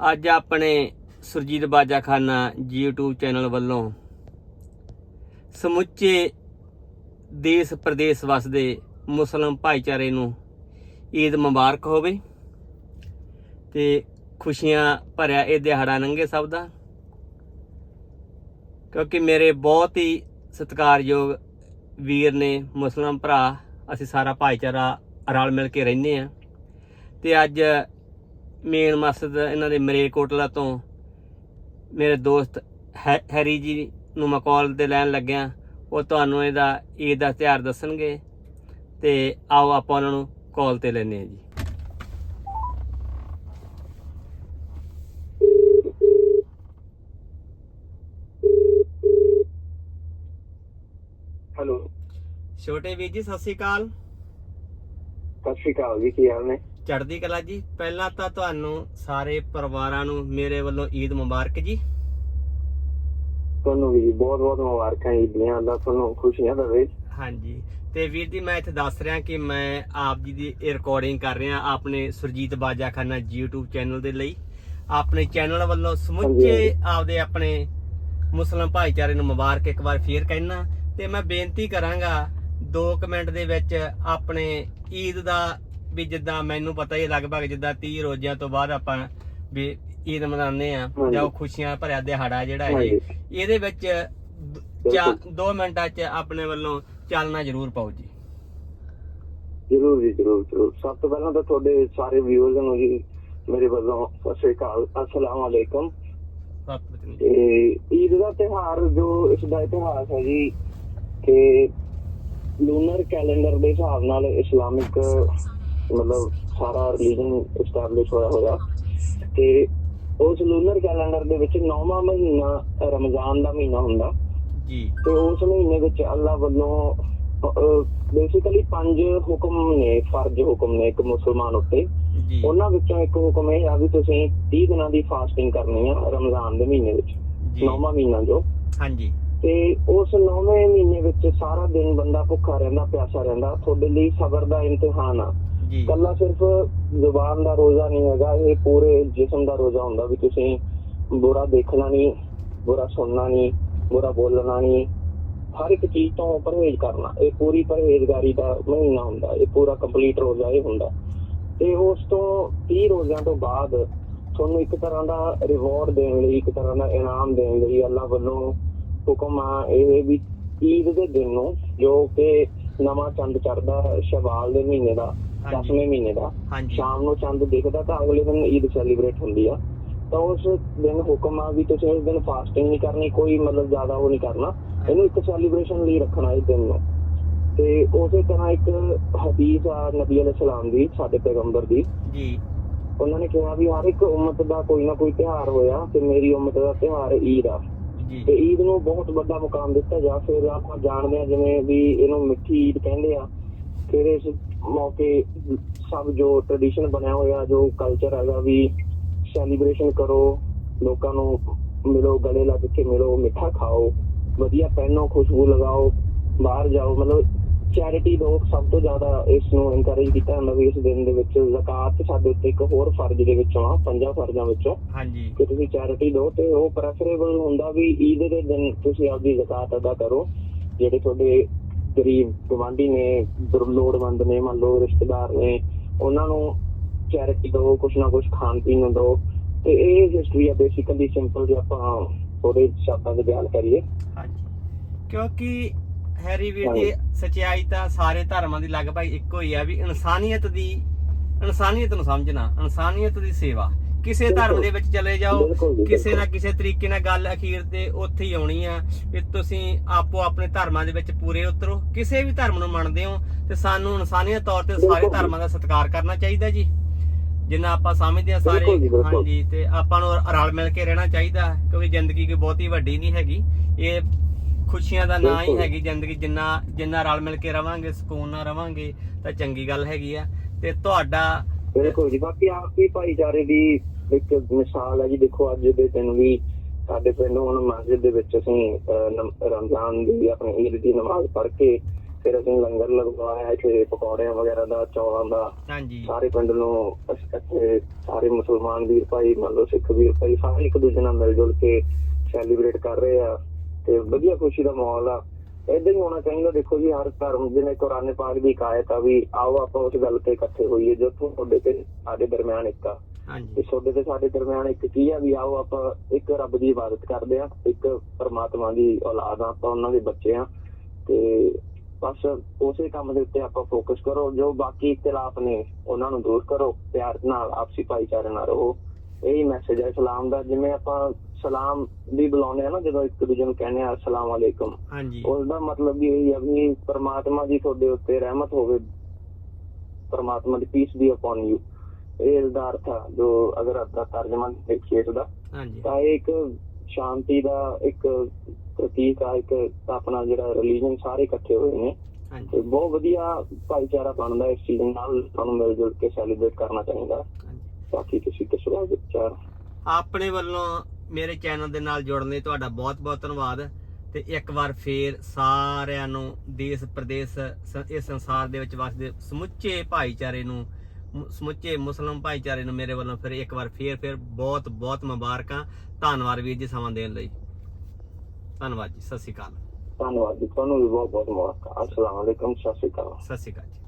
ਅੱਜ ਆਪਣੇ ਸੁਰਜੀਤ ਬਾਜਾ ਖਾਨਾ YouTube ਚੈਨਲ ਵੱਲੋਂ ਸਮੁੱਚੇ ਦੇਸ਼ ਪ੍ਰਦੇਸ਼ ਵਸਦੇ ਮੁਸਲਮ ਭਾਈਚਾਰੇ ਨੂੰ ਈਦ ਮੁਬਾਰਕ ਹੋਵੇ ਤੇ ਖੁਸ਼ੀਆਂ ਭਰਿਆ ਇਹ ਦਿਹਾੜਾ ਲੰਘੇ ਸਭ ਦਾ। ਕਿਉਂਕਿ ਮੇਰੇ ਬਹੁਤ ਹੀ ਸਤਿਕਾਰਯੋਗ ਵੀਰ ਨੇ, ਮੁਸਲਮ ਭਰਾ, ਅਸੀਂ ਸਾਰਾ ਭਾਈਚਾਰਾ ਰਲ ਮਿਲ ਕੇ ਰਹਿੰਦੇ ਆ ਤੇ ਅੱਜ ਮੇਨ ਮਸਜਿਦ ਇਹਨਾਂ ਦੇ ਮਰੇਕੋਟਲਾ ਤੋਂ ਮੇਰੇ ਦੋਸਤ ਹੈ- ਹੈਰੀ ਜੀ ਨੂੰ ਮੈਂ ਕਾਲ ਤੇ ਲੈਣ ਲੱਗਿਆ। ਉਹ ਤੁਹਾਨੂੰ ਇਹਦਾ ਈਦ ਦਾ ਤਿਉਹਾਰ ਦੱਸਣਗੇ। ਤੇ ਆਓ ਆਪਾਂ ਉਹਨਾਂ ਨੂੰ ਕਾਲ ਤੇ ਲੈਨੇ ਆ ਜੀ। ਹੈਲੋ ਛੋਟੇ ਵੀਰ ਜੀ ਸਤਿ ਸ੍ਰੀ ਅਕਾਲ। ਸਤਿ ਸ਼੍ਰੀ ਅਕਾਲ ਜੀ ਕੀ ਹਾਲ ਨੇ? ਚੜ੍ਹਦੀ ਕਲਾ ਜੀ। ਪਹਿਲਾਂ ਤਾਂ ਤੁਹਾਨੂੰ ਸਾਰੇ ਪਰਿਵਾਰਾਂ ਨੂੰ ਮੇਰੇ ਵੱਲੋਂ ਈਦ ਮੁਬਾਰਕ ਜੀ। ਤੁਹਾਨੂੰ ਵੀ ਬਹੁਤ ਬਹੁਤ ਮੁਬਾਰਕਾਂ ਈਦ ਦੀਆਂ ਅੱਲਾ ਤੁਹਾਨੂੰ ਖੁਸ਼ੀਆਂ ਦੇਵੇ ਹਾਂਜੀ। ਤੇ ਵੀਰ ਜੀ ਮੈਂ ਇੱਥੇ ਦੱਸ ਰਿਹਾ ਕਿ ਮੈਂ ਆਪ ਜੀ ਦੀ ਰਿਕਾਰਡਿੰਗ ਕਰ ਰਿਹਾ ਆਪਣੇ ਸੁਰਜੀਤ ਬਾਜਾ ਖਾਨਾ YouTube ਚੈਨਲ ਦੇ ਲਈ। ਆਪਣੇ ਚੈਨਲ ਵੱਲੋਂ ਸਮੁੱਚੇ। ਆਪਦੇ ਆਪਣੇ ਮੁਸਲਮ ਭਾਈਚਾਰੇ ਨੂੰ ਮੁਬਾਰਕ ਇੱਕ ਵਾਰ ਫੇਰ ਕਹਿਣਾ ਤੇ ਮੈਂ ਬੇਨਤੀ ਕਰਾਂਗਾ 2 ਕਮੈਂਟ ਦੇ ਵਿੱਚ ਆਪਣੇ ਈਦ ਦਾ ਵੀ ਜਿੱਦਾਂ ਮੈਨੂੰ ਪਤਾ ਹੀ ਹੈ ਲਗਭਗ ਜਿੱਦਾਂ 30 ਰੋਜ਼ਿਆਂ ਤੋਂ ਬਾਅਦ ਆਪਾਂ ਵੀ ਈਦ ਮਨਾਉਂਦੇ ਆ। ਜਾਂ ਉਹ ਖੁਸ਼ੀਆਂ ਭਰਿਆ ਦਿਹਾੜਾ ਜਿਹੜਾ ਇਹ। ਇਹਦੇ ਵਿੱਚ ਚਾ 2 ਮਿੰਟਾਂ 'ਚ ਆਪਣੇ ਵੱਲੋਂ ਚਾਲਣਾ ਜ਼ਰੂਰ ਪਾਓ ਜੀ। ਜਰੂਰ ਜੀ ਜਰੂਰ ਜਰੂਰ। ਸਭ ਤੋਂ ਪਹਿਲਾਂ ਤਾਂ ਤੁਹਾਡੇ ਸਾਰੇ ਵਿਊਅਰਸ ਨੂੰ ਜੀ ਮੇਰੇ ਵੱਲੋਂ ਸਤਿ ਸ਼੍ਰੀ ਅਕਾਲ ਅਸਲਾਮ ਅਲੈਕਮ। ਈਦ ਦਾ ਤਿਉਹਾਰ ਜੋ ਇਸ ਦਾ ਇਤਿਹਾਸ ਹੈ ਜੀ ਕਿ ਲੂਨਰ ਕੈਲੰਡਰ ਦੇ ਹਿਸਾਬ ਨਾਲ ਇਸਲਾਮਿਕ ਮਤਲਬ ਸਾਰਾ ਰਿਲੀਜਨ ਐਸਟੈਬਲਿਸ਼ ਹੋਇਆ ਹੋਇਆ ਤੇ ਉਸ ਲੂਨਰ ਕੈਲੰਡਰ ਦੇ ਵਿੱਚ ਨੌਵਾਂ ਮਹੀਨਾ ਰਮਜ਼ਾਨ ਦਾ ਮਹੀਨਾ ਹੁੰਦਾ। ਜੀ। ਤੇ ਉਸ ਮਹੀਨੇ ਵਿੱਚ ਅੱਲਾ ਵੱਲੋਂ ਬੇਸਿਕਲੀ ਪੰਜ ਹੁਕਮ ਨੇ ਫਰਜ਼ ਹੁਕਮ ਨੇ ਇੱਕ ਮੁਸਲਮਾਨ ਉੱਤੇ। ਉਹਨਾਂ ਵਿੱਚੋਂ ਇੱਕ ਹੁਕਮ ਇਹ ਆ ਵੀ ਤੁਸੀਂ 30 ਦਿਨਾਂ ਦੀ ਫਾਸਟਿੰਗ ਕਰਨੀ ਆ ਰਮਜ਼ਾਨ ਦੇ ਮਹੀਨੇ ਵਿੱਚ ਜੀ। ਨੌਵਾਂ ਮਹੀਨਾ ਜੋ। ਹਾਂਜੀ। ਤੇ ਉਸ ਨੌਵੇਂ ਮਹੀਨੇ ਵਿੱਚ ਸਾਰਾ ਦਿਨ ਬੰਦਾ ਭੁੱਖਾ ਰਹਿੰਦਾ ਪਿਆਸਾ ਰਹਿੰਦਾ ਤੁਹਾਡੇ ਲਈ ਸਬਰ ਦਾ ਇਮਤਿਹਾਨ ਆ। ਜੀ। ਕੱਲਾ ਸਿਰਫ ਜ਼ੁਬਾਨ ਦਾ ਰੋਜ਼ਾ ਨਹੀਂ ਹੈਗਾ, ਇਹ ਪੂਰੇ ਜਿਸਮ ਦਾ ਰੋਜ਼ਾ ਹੁੰਦਾ ਵੀ ਤੁਸੀਂ ਬੁਰਾ ਦੇਖਣਾ ਨਹੀਂ, ਬੁਰਾ ਸੁਣਨਾ ਨਹੀਂ, ਬੁਰਾ ਬੋਲਣਾ ਨਹੀਂ। ਹਰ ਇੱਕ ਚੀਜ਼ ਤੋਂ ਪਰਹੇਜ਼ ਕਰਨਾ, ਇਹ ਪੂਰੀ ਪਰਹੇਜ਼ਗਾਰੀ ਦਾ ਮਹੀਨਾ ਹੁੰਦਾ, ਇਹ ਪੂਰਾ ਕੰਪਲੀਟ ਰੋਜ਼ਾ ਇਹ ਹੁੰਦਾ। ਤੇ ਉਸ ਤੋਂ 30 ਰੋਜ਼ਿਆਂ ਤੋਂ ਬਾਅਦ ਤੁਹਾਨੂੰ ਇੱਕ ਤਰ੍ਹਾਂ ਦਾ ਰਿਵਾਰਡ ਦੇਣ ਲਈ, ਇੱਕ ਤਰ੍ਹਾਂ ਦਾ ਇਨਾਮ ਦੇਣ ਲਈ ਅੱਲਾਹ ਵੱਲੋਂ ਹੁਕਮ ਆ ਇਹ ਵੀ ਈਦ ਦੇ ਦਿਨ ਨੂੰ ਜੋ ਕਿ ਨਵਾਂ ਚੰਦ ਚੜਦਾ ਸ਼ਵਾਲ ਦੇ ਮਹੀਨੇ ਦਾ 10ਵੇਂ ਮਹੀਨੇ ਦਾ। ਹਾਂਜੀ। ਸ਼ਾਮ ਨੂੰ ਚੰਦ ਦਿਖਦਾ ਤਾਂ ਅਗਲੇ ਦਿਨ ਈਦ ਸੈਲੀਬ੍ਰੇਟ ਹੁੰਦੀ ਆ। ਤਾਂ ਉਸ ਦਿਨ ਹੁਕਮ ਆ ਵੀ ਤੁਸੀਂ ਉਸ ਦਿਨ ਫਾਸਟਿੰਗ ਨਹੀਂ ਕਰਨੀ ਕੋਈ ਮਤਲਬ ਜ਼ਿਆਦਾ ਉਹ ਨਹੀਂ ਕਰਨਾ। ਇਹਨੂੰ ਇੱਕ ਸੈਲੀਬ੍ਰੇਸ਼ਨ ਲਈ ਰੱਖਣਾ ਇਸ ਦਿਨ ਨੂੰ। ਤੇ ਉਸੇ ਤਰ੍ਹਾਂ ਇੱਕ ਹਦੀਸ ਆ ਨਬੀ ਅਲੈਹ ਸਲਾਮ ਦੀ ਸਾਡੇ ਪੈਗੰਬਰ ਦੀ। ਜੀ। ਉਹਨਾਂ ਨੇ ਕਿਹਾ ਵੀ ਹਰ ਇੱਕ ਉਮਤ ਦਾ ਕੋਈ ਨਾ ਕੋਈ ਤਿਉਹਾਰ ਹੋਇਆ ਤੇ ਮੇਰੀ ਉਮਤ ਦਾ ਤਿਉਹਾਰ ਈਦ ਆ। ਤੇ ਈਦ ਨੂੰ ਬਹੁਤ ਵੱਡਾ ਮੁਕਾਮ ਦਿੱਤਾ ਜਾ ਫਿਰ ਆਪਾਂ ਜਾਣਦੇ ਆ ਜਿਵੇਂ ਵੀ ਇਹਨੂੰ ਮਿੱਠੀ ਈਦ ਕਹਿੰਦੇ ਆ। ਫਿਰ ਇਸ ਮੌਕੇ ਸਭ ਜੋ ਟ੍ਰੈਡੀਸ਼ਨ ਬਣਿਆ ਹੋਇਆ ਜੋ ਕਲਚਰ ਹੈਗਾ ਵੀ ਸੈਲੀਬ੍ਰੇਸ਼ਨ ਕਰੋ ਲੋਕਾਂ ਨੂੰ ਮਿਲੋ ਗਲੇ ਲੱਗ ਕੇ ਮਿਲੋ ਮਿੱਠਾ ਖਾਓ ਵਧੀਆ ਪਹਿਨੋ ਖੁਸ਼ਬੂ ਲਗਾਓ ਬਾਹਰ ਜਾਓ ਮਤਲਬ ਚੈਰਿਟੀ ਦੋ ਸਭ ਤੋਂ ਜ਼ਿਆਦਾ ਇਸ ਨੂੰ ਇਨਕਰੇਜ ਕੀਤਾ ਜਾਂਦਾ ਵੀ ਇਸ ਦਿਨ ਦੇ ਵਿੱਚ ਜ਼ਕਾਤ ਸਾਡੇ ਉੱਤੇ ਇੱਕ ਹੋਰ ਫਰਜ਼ ਦੇ ਵਿੱਚੋਂ ਆ ਪੰਜਾਂ ਫਰਜ਼ਾਂ ਵਿੱਚੋਂ। ਹਾਂਜੀ। ਕਿ ਤੁਸੀਂ ਚੈਰਿਟੀ ਦਿਓ ਤੇ ਉਹ ਪ੍ਰੈਫਰੇਬਲ ਹੁੰਦਾ ਵੀ ਈਦ ਦੇ ਦਿਨ ਤੁਸੀਂ ਆਪਦੀ ਜ਼ਕਾਤ ਅਦਾ ਕਰੋ ਜਿਹੜੇ ਤੁਹਾਡੇ ਗਰੀਬ ਗਵਾਂਢੀ ਨੇ ਲੋੜਵੰਦ ਨੇ ਮੰਨ ਲਓ ਰਿਸ਼ਤੇਦਾਰ ਨੇ ਉਹਨਾਂ ਨੂੰ ਚੈਰਿਟੀ ਦਿਓ ਕੁਛ ਨਾ ਕੁਛ ਖਾਣ ਪੀਣ ਨੂੰ ਦਿਓ ਤੇ ਇਹ ਹਿਸਟਰੀ ਆ ਬੇਸਿਕਲੀ ਸਿੰਪਲ ਜੇ ਆਪਾਂ ਥੋੜੇ ਸ਼ਬਦਾਂ ਦੇ ਬਿਆਨ ਕਰੀਏ। ਹਾਂਜੀ। ਕਿਉਂਕਿ ਹੈਰੀ ਵੀਰ ਜੀ ਸਚਾਈ ਤਾਂ ਸਾਰੇ ਧਰਮਾਂ ਦੀ ਲਗਭਗ ਇੱਕੋ ਹੀ ਆ ਵੀ ਇਨਸਾਨੀਅਤ ਦੀ ਇਨਸਾਨੀਅਤ ਨੂੰ ਸਮਝਣਾ ਇਨਸਾਨੀਅਤ ਦੀ ਸੇਵਾ। ਕਿਸੇ ਧਰਮ ਦੇ ਵਿੱਚ ਚਲੇ ਜਾਓ ਕਿਸੇ ਨਾ। ਕਿਸੇ ਤਰੀਕੇ ਨਾਲ ਗੱਲ ਅਖੀਰ ਤੇ ਉੱਥੇ ਹੀ ਆਉਣੀ ਆ ਵੀ ਤੁਸੀਂ ਆਪੋ ਆਪਣੇ ਧਰਮਾਂ ਦੇ ਵਿੱਚ ਪੂਰੇ ਉਤਰੋ ਕਿਸੇ ਵੀ ਧਰਮ ਨੂੰ ਮੰਨਦੇ ਹੋ ਤੇ ਸਾਨੂੰ ਇਨਸਾਨੀਅਤ ਤੌਰ ਤੇ ਸਾਰੇ। ਧਰਮਾਂ ਦਾ ਸਤਿਕਾਰ ਕਰਨਾ ਚਾਹੀਦਾ ਜੀ ਜਿੰਨਾ ਆਪਾਂ ਸਮਝਦੇ ਆ ਸਾਰੇ। ਹਾਂਜੀ ਤੇ ਆਪਾਂ ਨੂੰ ਰਲ ਮਿਲ ਕੇ ਰਹਿਣਾ ਚਾਹੀਦਾ ਕਿਉਂਕਿ ਜ਼ਿੰਦਗੀ ਕੋਈ ਬਹੁਤੀ ਵੱਡੀ ਨਹੀਂ ਹੈਗੀ ਇਹ ਖੁਸ਼ੀਆਂ ਦਾ ਨਾਂ ਹੀ। ਹੈਗੀ ਜ਼ਿੰਦਗੀ ਜਿੰਨਾ ਜਿੰਨਾ ਰਲ ਮਿਲ ਕੇ ਰਵਾਂਗੇ ਸਕੂਨ ਨਾਲ ਰਵਾਂਗੇ ਤਾਂ ਚੰਗੀ ਗੱਲ ਹੈਗੀ ਆ ਤੇ ਤੁਹਾਡਾ ਬਿਲਕੁਲ ਜੀ ਬਾਕੀ ਆਪਸੀ ਭਾਈਚਾਰੇ ਦੀ ਇੱਕ ਮਿਸਾਲ ਹੈ ਜੀ। ਦੇਖੋ ਅੱਜ ਦੇ ਦਿਨ ਵੀ ਸਾਡੇ ਪਿੰਡ ਹੁਣ ਮਸਜਿਦ ਦੇ ਵਿੱਚ ਅਸੀਂ ਰਮਜ਼ਾਨ ਦੀ ਆਪਣੀ ਈਦ ਦੀ ਨਮਾਜ਼ ਪੜ੍ਹ ਕੇ ਫਿਰ ਅਸੀਂ ਲੰਗਰ ਲਗਵਾਇਆ ਇੱਥੇ ਪਕੌੜਿਆਂ ਵਗੈਰਾ ਦਾ ਚੌਲਾਂ ਦਾ। ਹਾਂਜੀ। ਸਾਰੇ ਪਿੰਡ ਨੂੰ ਇਕੱਠੇ ਸਾਰੇ ਮੁਸਲਮਾਨ ਵੀਰ ਭਾਈ ਮੰਨ ਲਓ ਸਿੱਖ ਵੀਰ ਭਾਈ ਸਾਰੇ ਇੱਕ ਦੂਜੇ ਨਾਲ ਮਿਲ ਜੁਲ ਕੇ ਸੈਲੀਬ੍ਰੇਟ ਕਰ ਰਹੇ ਆ ਤੇ ਵਧੀਆ ਖੁਸ਼ੀ ਦਾ ਮਾਹੌਲ ਆ। ਏਦਾਂ ਹੀ ਹੋਣਾ ਚਾਹੀਦਾ। ਦੇਖੋ ਜੀ ਹਰ ਧਰਮ ਜਿਵੇਂ ਕੁਰਾਨ ਪਾਕ ਦੀ ਕਾਇਤ ਆ ਵੀ ਆਓ ਆਪਾਂ ਉਸ ਗੱਲ ਤੇ ਇਕੱਠੇ ਹੋਈਏ ਜੋ ਤੁਹਾਡੇ ਤੇ ਸਾਡੇ ਦਰਮਿਆਨ ਇੱਕ ਆ। ਹਾਂਜੀ। ਤੁਹਾਡੇ ਤੇ ਸਾਡੇ ਦਰਮਿਆਨ ਇੱਕ ਕੀ ਆ ਵੀ ਆਓ ਆਪਾਂ ਇੱਕ ਰੱਬ ਦੀ ਇਬਾਦਤ ਕਰਦੇ ਆ ਇੱਕ ਪਰਮਾਤਮਾ ਦੀ ਔਲਾਦ ਆ ਆਪਾਂ ਉਹਨਾਂ ਦੇ ਬੱਚੇ ਆ। ਤੇ ਬਸ ਉਸੇ ਕੰਮ ਦੇ ਉੱਤੇ ਆਪਾਂ ਫੋਕਸ ਕਰੋ ਜੋ ਬਾਕੀ ਇਖਤਲਾਫ ਨੇ ਉਹਨਾਂ ਨੂੰ ਦੂਰ ਕਰੋ ਪਿਆਰ ਨਾਲ ਆਪਸੀ ਭਾਈਚਾਰੇ ਨਾਲ ਰਹੋ। ਇਹੀ ਮੈਸੇਜ ਹੈ ਇਸਲਾਮ ਦਾ ਜਿਵੇਂ ਆਪਾਂ ਸਲਾਮ ਵੀ ਬੁਲਾਉਂਦੇ ਆ ਨਾ ਜਦੋਂ ਇੱਕ ਦੂਜੇ ਨੂੰ ਕਹਿੰਦੇ ਆ ਅਸਲਾਮ ਵਾਲੇਕਮ ਹਾਂਜੀ। ਉਸ ਦਾ ਮਤਲਬ ਵੀ ਇਹ ਹੈ ਵੀ ਪਰਮਾਤਮਾ ਦੀ ਤੁਹਾਡੇ ਉੱਤੇ ਰਹਿਮਤ ਹੋਵੇ। ਪਰਮਾਤਮਾ ਦੀ ਪੀਸ ਵੀ ਅਪਨ ਯੂ ਇਹ ਇਸਦਾ ਅਰਥ ਆ ਜੋ ਅਗਰ ਆਪਦਾ ਤਰਜਮਾ ਦੇਖੀਏ ਇਹਦਾ ਹਾਂਜੀ। ਤਾਂ ਇਹ ਇੱਕ ਸ਼ਾਂਤੀ ਦਾ ਇੱਕ ਪ੍ਰਤੀਕ ਆ ਇੱਕ ਆਪਣਾ ਜਿਹੜਾ ਰਿਲੀਜਨ ਸਾਰੇ ਇਕੱਠੇ ਹੋਏ ਨੇ। ਹਾਂਜੀ। ਤੇ ਬਹੁਤ ਵਧੀਆ ਭਾਈਚਾਰਾ ਬਣਦਾ ਇਸ ਚੀਜ਼ ਨਾਲ ਤੁਹਾਨੂੰ ਮਿਲ ਜੁਲ ਕੇ ਸੈਲੀਬ੍ਰੇਟ ਕਰਨਾ ਚਾਹੀਦਾ। ਬਾਕੀ ਤੁਸੀਂ ਦੱਸੋ ਵਿਚਾਰ ਆਪਣੇ ਵੱਲੋਂ ਮੇਰੇ ਚੈਨਲ ਦੇ ਨਾਲ ਜੁੜਨ ਲਈ ਤੁਹਾਡਾ ਬਹੁਤ-ਬਹੁਤ ਧੰਨਵਾਦ। ਤੇ ਇੱਕ ਵਾਰ ਫੇਰ ਸਾਰਿਆਂ ਨੂੰ ਦੇਸ਼ ਪ੍ਰਦੇਸ਼ ਇਸ ਸੰਸਾਰ ਦੇ ਵਿੱਚ ਵਸਦੇ ਸਮੁੱਚੇ ਭਾਈਚਾਰੇ ਨੂੰ ਸਮੁੱਚੇ ਮੁਸਲਮਾਨ ਭਾਈਚਾਰੇ ਨੂੰ ਮੇਰੇ ਵੱਲੋਂ ਫਿਰ ਇੱਕ ਵਾਰ ਫੇਰ ਫੇਰ ਬਹੁਤ-ਬਹੁਤ ਮੁਬਾਰਕਾਂ। ਧੰਨਵਾਦ ਵੀਰ ਜੀ ਸਮਾਂ ਦੇਣ ਲਈ। ਧੰਨਵਾਦ ਜੀ ਸਤਿ ਸ਼੍ਰੀ ਅਕਾਲ। ਧੰਨਵਾਦ ਜੀ ਤੁਹਾਨੂੰ ਵੀ ਬਹੁਤ ਬਹੁਤ ਮੁਬਾਰਕਾਂ। ਅਸਲਾਮ ਅਲੈਕਮ ਸਤਿ ਸ਼੍ਰੀ ਅਕਾਲ। ਸਤਿ ਸ਼੍ਰੀ ਅਕਾਲ